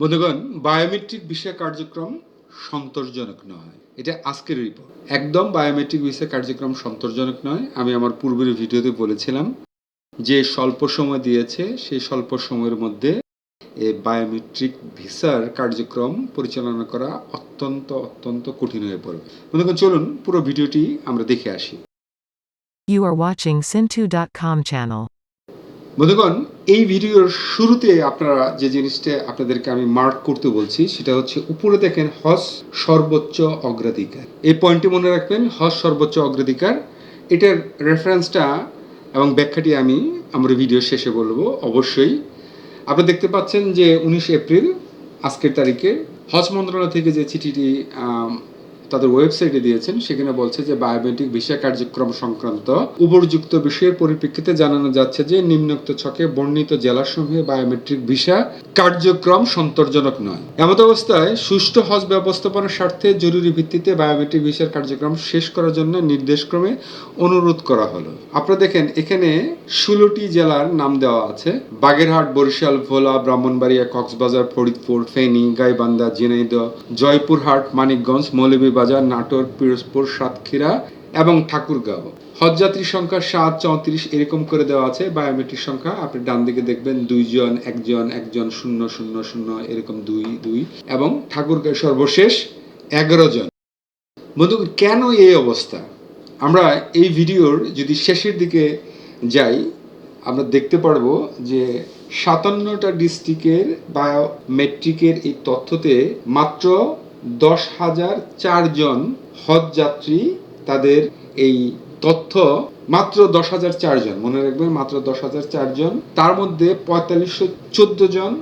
বন্ধুগণ biometric visa কার্যক্রম সন্তোষজনক নয়। এটা আজকের রিপোর্ট একদম বায়োমেট্রিক ভিসা কার্যক্রম সন্তোষজনক নয়। আমি আমার পূর্বের ভিডিওতে বলেছিলাম যে স্বল্প সময় দিয়েছে, সেই স্বল্প সময়ের মধ্যে বায়োমেট্রিক ভিসার কার্যক্রম পরিচালনা করা অত্যন্ত অত্যন্ত কঠিন হয়ে পড়বে। বন্ধুগণ, চলুন পুরো ভিডিওটি আমরা দেখে আসি। You are watching Sintu.com channel. বন্ধুগণ, এই ভিডিওর শুরুতে আপনারা যে জিনিসটা আপনাদেরকে আমি মার্ক করতে বলছি, সেটা হচ্ছে উপরে দেখেন হজ সর্বোচ্চ অগ্রাধিকার। এই পয়েন্টটি মনে রাখবেন হজ সর্বোচ্চ অগ্রাধিকার। এটার রেফারেন্সটা এবং ব্যাখ্যাটি আমি আমার ভিডিও শেষে বলব, অবশ্যই। আপনারা দেখতে পাচ্ছেন যে উনিশ এপ্রিল, আজকের তারিখে হজ মন্ত্রণালয় থেকে যে চিঠিটি তাদের ওয়েবসাইটে দিয়েছেন, সেখানে বলছে যে বায়োমেট্রিক ভিসা কার্যক্রম সংক্রান্ত উপযুক্ত বিষয়ের পরিপ্রেক্ষিতে জানানো যাচ্ছে যে নিম্নোক্ত ছকে বর্ণিত জেলাসমূহে বায়োমেট্রিক ভিসা কার্যক্রম সন্তোষজনক নয়। এমত অবস্থায় সুষ্ঠু হজ ব্যবস্থাপনার স্বার্থে জরুরি ভিত্তিতে বায়োমেট্রিক ভিসার কার্যক্রম শেষ করার জন্য নির্দেশক্রমে অনুরোধ করা হলো। আপনারা দেখেন, এখানে ষোলোটি জেলার নাম দেওয়া আছে। বাগেরহাট, বরিশাল, ভোলা, ব্রাহ্মণবাড়িয়া, কক্সবাজার, ফরিদপুর, ফেনী, গাইবান্ধা, ঝিনাইদহ, জয়পুরহাট, মানিকগঞ্জ মৌলভীবাজার নাটোর, পিরোজপুর, সাতক্ষীরা এবং ঠাকুরগাঁও। হজযাত্রী সংখ্যা সাত, চৌত্রিশ, এরকম করে দেওয়া আছে। বায়োমেট্রিক সংখ্যা, আপনি ডান দিকে দেখবেন দুইজন, একজন একজন, শূন্য শূন্য শূন্য, এরকম দুই দুই এবং ঠাকুরগাঁও সর্বশেষ এগারো জন। বন্ধু কেন এই অবস্থা? আমরা এই ভিডিওর যদি শেষের দিকে যাই, আমরা দেখতে পারব যে সাতান্নটা ডিস্ট্রিক্টের বায়োমেট্রিকের এই তথ্যতে মাত্র দশ হাজার চারজন হজযাত্রী তাদের এই তথ্য মাত্র দশ হাজার চারজন মনে রাখবেন মাত্র দশ হাজার চারজন তার মধ্যে পঁয়তাল্লিশশো চোদ্দ জন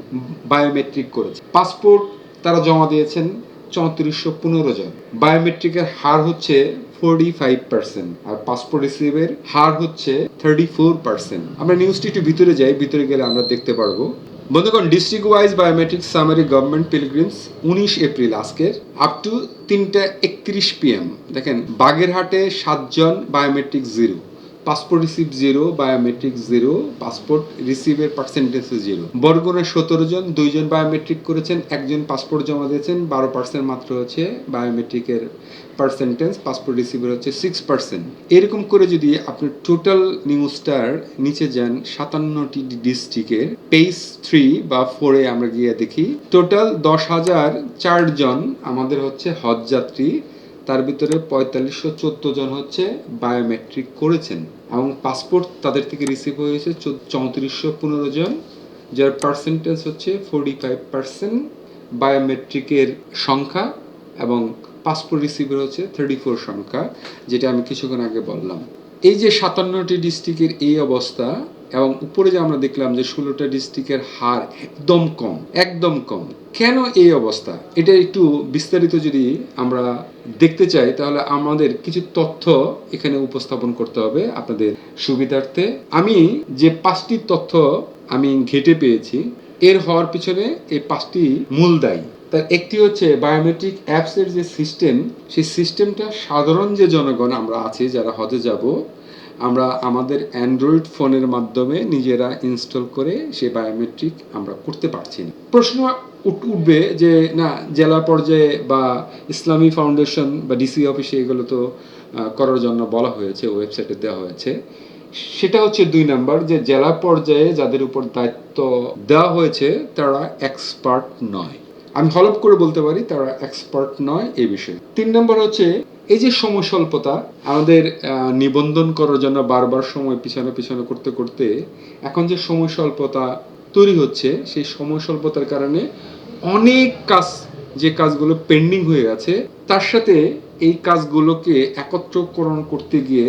বায়োমেট্রিক করেছে। পাসপোর্ট তারা জমা দিয়েছেন চৌত্রিশশো পনেরো জন। বায়োমেট্রিকের হার হচ্ছে ফোরটি ফাইভ পার্সেন্ট আর পাসপোর্ট রিসিভের হার হচ্ছে থার্টি ফোর পার্সেন্ট আমরা নিউজটি একটু ভিতরে যাই, ভিতরে গেলে আমরা দেখতে পারব। বন্ধুগণ district wise biometric summary government pilgrims উনিশ এপ্রিল আজকের আপ টু তিনটা একত্রিশ পিএম দেখেন, বাগেরহাটে সাতজন biometric zero passport receive zero biometric zero passport রিসিভের percentage zero Barguna সতেরো জন দুইজন বায়োমেট্রিক করেছেন, একজন পাসপোর্ট জমা দিয়েছেন, বারো পার্সেন্ট মাত্র হচ্ছে বায়োমেট্রিকের পার্সেন্টেজ পাসপোর্ট রিসিভের হচ্ছে সিক্স পার্সেন্ট এরকম করে যদি আপনি টোটাল নিউজটার নিচে যান, সাতান্নটি ডিস্ট্রিক্টের পেজ থ্রি বা ফোরে আমরা গিয়ে দেখি টোটাল দশ হাজার চারজন আমাদের হচ্ছে হজযাত্রী তার ভিতরে পঁয়তাল্লিশশো চোদ্দ জন হচ্ছে বায়োমেট্রিক করেছেন এবং পাসপোর্ট তাদের থেকে রিসিভ হয়েছে চৌত্রিশশো পনেরো জন, যার পার্সেন্টেজ হচ্ছে ফোরটি ফাইভ পার্সেন্ট বায়োমেট্রিকের সংখ্যা এবং পাসপোর্ট রিসিভের হচ্ছে থার্টি ফোর সংখ্যা, যেটা আমি কিছুক্ষণ আগে বললাম। এই যে সাতান্নটি ডিস্ট্রিক্টের এই অবস্থা এবং উপরে যে আমরা দেখলাম যে ষোলোটা ডিস্ট্রিক্টের হার একদম কম একদম কম। কেন এই অবস্থা? এটা একটু বিস্তারিত যদি আমরা দেখতে চাই, তাহলে আমাদের কিছু তথ্য এখানে উপস্থাপন করতে হবে আপনাদের সুবিধার্থে। আমি যে পাঁচটি তথ্য আমি ঘেটে পেয়েছি, এর হওয়ার পিছনে এই পাঁচটি মূল দায়ী। তার একটি হচ্ছে বায়োমেট্রিক অ্যাপসের যে সিস্টেম সেই সিস্টেমটা সাধারণ যে জনগণ আমরা আছি, যারা হজে যাব আমরা আমাদের অ্যান্ড্রয়েড ফোনের মাধ্যমে নিজেরা ইনস্টল করে সে বায়োমেট্রিক আমরা করতে পারছি না। প্রশ্ন উঠবে যে, না, জেলা পর্যায়ে বা ইসলামী ফাউন্ডেশন বা ডিসি অফিসে এগুলো তো করার জন্য বলা হয়েছে ওয়েবসাইটে দেওয়া হয়েছে। সেটা হচ্ছে দুই নাম্বার যে, জেলা পর্যায়ে যাদের উপর দায়িত্ব দেওয়া হয়েছে, তারা এক্সপার্ট নয়। আমি হলপ করে বলতে পারি, তারা এক্সপার্ট নয় এই বিষয়ে। তিন নম্বর হচ্ছে এই যে সময় স্বল্পতা আমাদের নিবন্ধন করার জন্য বারবার সময় পিছনে পিছনে করতে করতে এখন যে সময় স্বল্পতা তৈরি হচ্ছে, সেই সময় স্বল্পতার কারণে অনেক কাজ, যে কাজগুলো পেন্ডিং হয়ে আছে, তার সাথে এই কাজগুলোকে একত্রকরণ করতে গিয়ে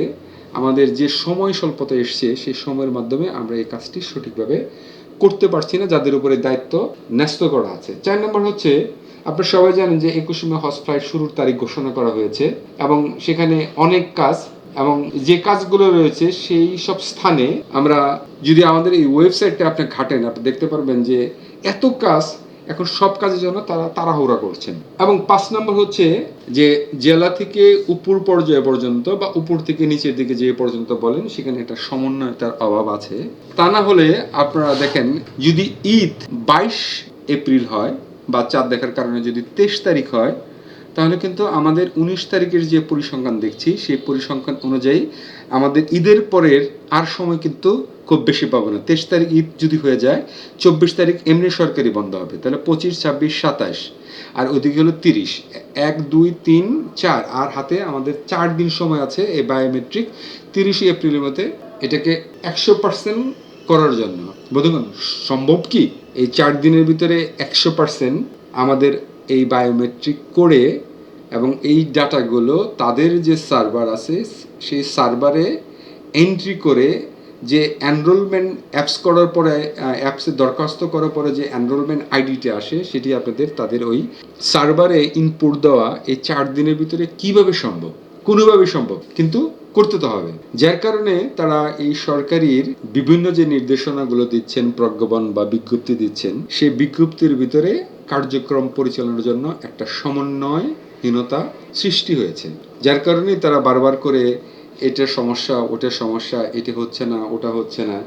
আমাদের যে সময় স্বল্পতা এসছে, সেই সময়ের মাধ্যমে আমরা এই কাজটি সঠিকভাবে করতে পারছি না, যাদের উপরে দায়িত্ব ন্যস্ত করা আছে। চার নম্বর হচ্ছে আপনারা সবাই জানেন যে একুশে মে হজ ফ্লাইট শুরুর তারিখ ঘোষণা করা হয়েছে এবং সেখানে অনেক কাজ এবং যে কাজগুলো রয়েছে সেই সব স্থানে আমরা যদি আমাদের এই ওয়েবসাইটটা আপনি ঘাটেন, আপনি দেখতে পারবেন যে এত কাজ, এখন সব কাজের জন্য তারা তাড়াহুড়া করছেন। এবং পাঁচ নম্বর হচ্ছে যে জেলা থেকে উপর পর্যায় পর্যন্ত বা উপর থেকে নিচের দিকে যে পর্যন্ত বলেন, সেখানে একটা সমন্বয়তার অভাব আছে। তা না হলে আপনারা দেখেন, যদি ঈদ বাইশ এপ্রিল হয় বা চাঁদ দেখার কারণে যদি তেইশ তারিখ হয়, তাহলে কিন্তু আমাদের উনিশ তারিখের যে পরিসংখ্যান দেখছি, সেই পরিসংখ্যান অনুযায়ী আমাদের ঈদের পরের আর সময় কিন্তু খুব বেশি পাবো না। তেইশ তারিখ ঈদ যদি হয়ে যায়, চব্বিশ তারিখ এমনি সরকারি বন্ধ হবে। তাহলে পঁচিশ, ছাব্বিশ, সাতাশ, আর ওদিকে হলো তিরিশ। এক, দুই, তিন, চার, আর হাতে আমাদের চার দিন সময় আছে এই বায়োমেট্রিক তিরিশে এপ্রিলের মধ্যে এটাকে একশো পার্সেন্ট করার জন্য। বন্ধুগণ, সম্ভব কি? এই চার দিনের ভিতরে একশো পার্সেন্ট আমাদের এই বায়োমেট্রিক করে এবং এই ডাটাগুলো তাদের যে সার্ভার আছে, সেই সার্ভারে এন্ট্রি করে যে এনরোলমেন্ট অ্যাপস করার পরে অ্যাপসে দরখাস্ত করার পরে যে এনরোলমেন্ট আইডিটা আসে, সেটি আপনাদের তাদের ওই সার্ভারে ইনপুট দেওয়া এই চার দিনের ভিতরে কীভাবে সম্ভব? কোনোভাবে সম্ভব। কিন্তু করতে তো হবে। যার কারণে তারা এই সরকারির বিভিন্ন যে নির্দেশনাগুলো দিচ্ছেন, প্রজ্ঞাপন বা বিজ্ঞপ্তি দিচ্ছেন, সেই বিজ্ঞপ্তির ভিতরে কার্যক্রম পরিচালনার জন্য একটা সমন্বয়হীনতা সৃষ্টি হয়েছে। যার কারণে তারা বারবার করে এটা সমস্যা, ওটা সমস্যা, এটা হচ্ছে না, ওটা হচ্ছে না,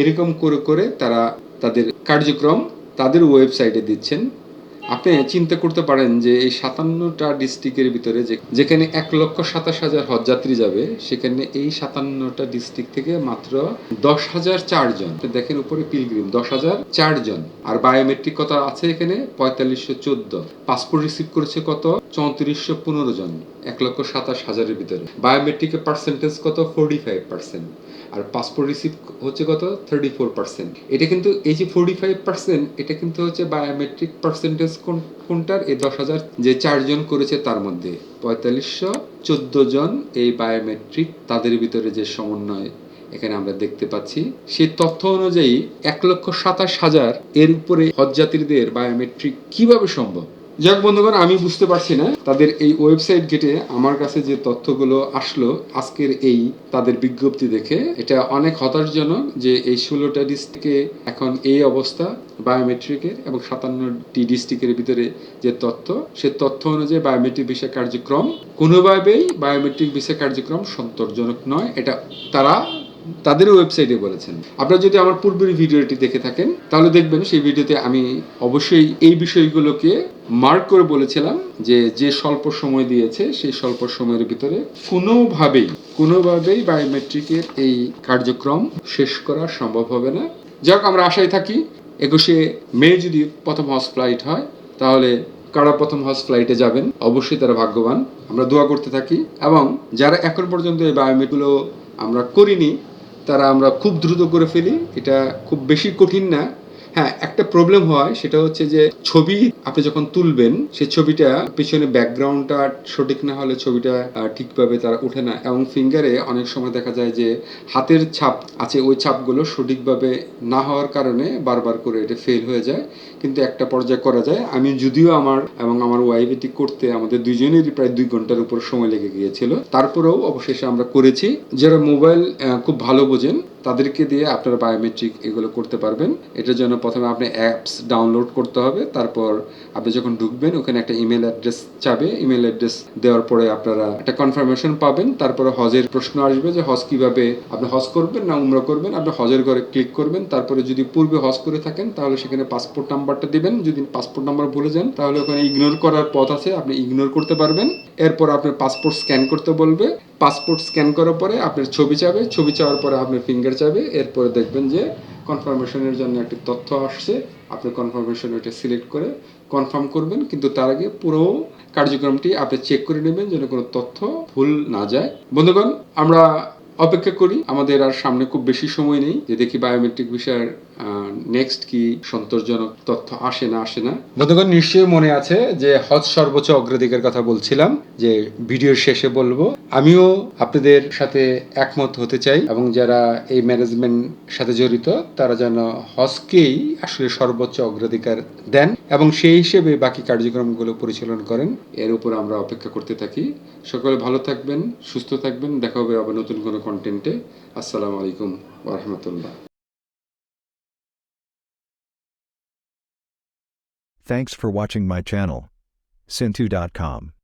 এরকম করে করে তারা তাদের কার্যক্রম তাদের ওয়েবসাইটে দিচ্ছেন। আপনি চিন্তা করতে পারেন যে এই সাতান্নটা ডিস্ট্রিক্টের ভিতরে যেখানে এক লক্ষ সাতাশ হাজার হজযাত্রী যাবে, সেখানে এই সাতান্নটা ডিস্ট্রিক্ট থেকে মাত্র দশ হাজার চারজন দেখেন উপরে পিলগ্রিম দশ হাজার চারজন আর বায়োমেট্রিক কত আছে এখানে, পঁয়তাল্লিশশো চোদ্দ। পাসপোর্ট রিসিভ করেছে কত? চৌত্রিশশো পনেরো জন, এক লক্ষ সাতাশ হাজারের ভিতরে। বায়োমেট্রিকের পার্সেন্টেজ কত? ফোর্টি ফাইভ পার্সেন্ট আর পাসপোর্ট রিসিভ হচ্ছে কত? থার্টি ফোর পার্সেন্ট এটা কিন্তু এই যে ফোর্টি ফাইভ পার্সেন্ট এটা কিন্তু হচ্ছে বায়োমেট্রিক পার্সেন্টেজ কোনটার? এই দশ হাজার যে চারজন করেছে তার মধ্যে। পঁয়তাল্লিশশো চোদ্দ জন এই বায়োমেট্রিক তাদের ভিতরে যে সমন্বয় এখানে আমরা দেখতে পাচ্ছি। সেই তথ্য অনুযায়ী এক লক্ষ সাতাশ হাজার এর উপরে হজযাত্রীদের বায়োমেট্রিক কীভাবে সম্ভব? যাক বন্ধুগণ, আমি বুঝতে পারছি না। তাদের এই ওয়েবসাইট গেটে আমার কাছে যে তথ্যগুলো আসলো, আজকের এই তাদের বিজ্ঞপ্তি দেখে, এটা অনেক হতাশজনক যে এই ষোলোটা ডিস্ট্রিক্টে এখন এই অবস্থা বায়োমেট্রিকের এবং সাতান্নটি ডিস্ট্রিক্টের ভিতরে যে তথ্য, সে তথ্য অনুযায়ী বায়োমেট্রিক ভিসা কার্যক্রম কোনোভাবেই বায়োমেট্রিক ভিসা কার্যক্রম সন্তোষজনক নয়। এটা তারা তাদের ওয়েবসাইটে বলেছেন। আপনারা যদি আমার পূর্বের ভিডিওটি দেখে থাকেন, তাহলে দেখবেন সেই ভিডিওতে আমি অবশ্যই এই বিষয়গুলোকে মার্ক করে বলেছিলাম যে যে স্বল্প সময় দিয়েছে, সেই স্বল্প সময়ের ভিতরে কোনোভাবেই কোনোভাবেই বায়োমেট্রিকের এই কার্যক্রম শেষ করা সম্ভব হবে না। যাক, আমরা আশায় থাকি একুশে মে যদি প্রথম হজ ফ্লাইট হয়, তাহলে কারা প্রথম হজ ফ্লাইটে যাবেন? অবশ্যই তারা ভাগ্যবান। আমরা দোয়া করতে থাকি এবং যারা এখন পর্যন্ত এই বায়োমেটগুলো আমরা করিনি তারা আমরা খুব দ্রুত করে ফেলি। এটা খুব বেশি কঠিন না। হ্যাঁ একটা প্রবলেম হয়, সেটা হচ্ছে যে ছবি আপনি যখন তুলবেন সেই ছবিটা পিছনে ব্যাকগ্রাউন্ডটা সঠিক না হলে ছবিটা ঠিকভাবে তারা ওঠে না। এবং ফিঙ্গারে অনেক সময় দেখা যায় যে হাতের ছাপ আছে, ওই ছাপগুলো সঠিকভাবে না হওয়ার কারণে বারবার করে এটা ফেল হয়ে যায়। কিন্তু একটা পর্যায়ে করা যায়। আমি যদিও আমার এবং আমার ওয়াইফ এটি করতে আমাদের দুইজনেরই প্রায় দুই ঘণ্টার উপর সময় লেগে গিয়েছিল। তারপরেও অবশেষে আমরা করেছি। যারা মোবাইল খুব ভালো বোঝেন তাদেরকে দিয়ে আপনারা বায়োমেট্রিক এগুলো করতে পারবেন। এটার জন্য প্রথমে আপনি অ্যাপস ডাউনলোড করতে হবে। তারপর আপনি যখন ঢুকবেন, ওখানে একটা ইমেল অ্যাড্রেস চাবে। ইমেল অ্যাড্রেস দেওয়ার পরে আপনারা একটা কনফার্মেশন পাবেন। তারপরে হজের প্রশ্ন আসবে যে হজ কীভাবে আপনি হজ করবেন না উমরা করবেন। আপনি হজের ঘরে ক্লিক করবেন। তারপরে যদি পূর্বে হজ করে থাকেন, তাহলে সেখানে পাসপোর্ট নাম্বারটা দিবেন। যদি পাসপোর্ট নাম্বার ভুলে যান, তাহলে ওখানে ইগনোর করার পথ আছে। আপনি ইগনোর করতে পারবেন। এরপর আপনার পাসপোর্ট স্ক্যান করতে বলবে। পাসপোর্ট স্ক্যান করার পরে আপনার ছবি চাবে, ছবি চাওয়ার পরে আপনার ফিঙ্গার চাবে, এরপরে দেখবেন যে কনফার্মেশনের জন্য একটি তথ্য আসছে, আপনি কনফার্মেশন ওইটা সিলেক্ট করে কনফার্ম করবেন, কিন্তু তার আগে পুরো কার্যক্রমটি আপনি চেক করে নেবেন যেন কোনো তথ্য ভুল না যায়। বন্ধুগণ, আমরা অপেক্ষা করি, আমাদের আর সামনে খুব বেশি সময় নেই যে দেখি বায়োমেট্রিক বিষয়ের নেক্সট কি সন্তোষজনক তথ্য আসে না আসে না? বন্ধুগণ নিশ্চয়ই মনে আছে যে হজ সর্বোচ্চ অগ্রাধিকার কথা বলছিলাম যে ভিডিওর শেষে বলব। আমিও আপনাদের সাথে একমত হতে চাই এবং যারা এই ম্যানেজমেন্ট সাথে জড়িত তারা যেন হজকেই আসলে সর্বোচ্চ অগ্রাধিকার দেন এবং সেই হিসেবে বাকি কার্যক্রমগুলো পরিচালনা করেন। এর উপর আমরা অপেক্ষা করতে থাকি। সকলে ভালো থাকবেন সুস্থ থাকবেন। দেখা হবে আবার নতুন কোনো কন্টেন্টে আসসালামু আলাইকুম ওরহমতুল্লাহ Thanks for watching my channel. Sintu.com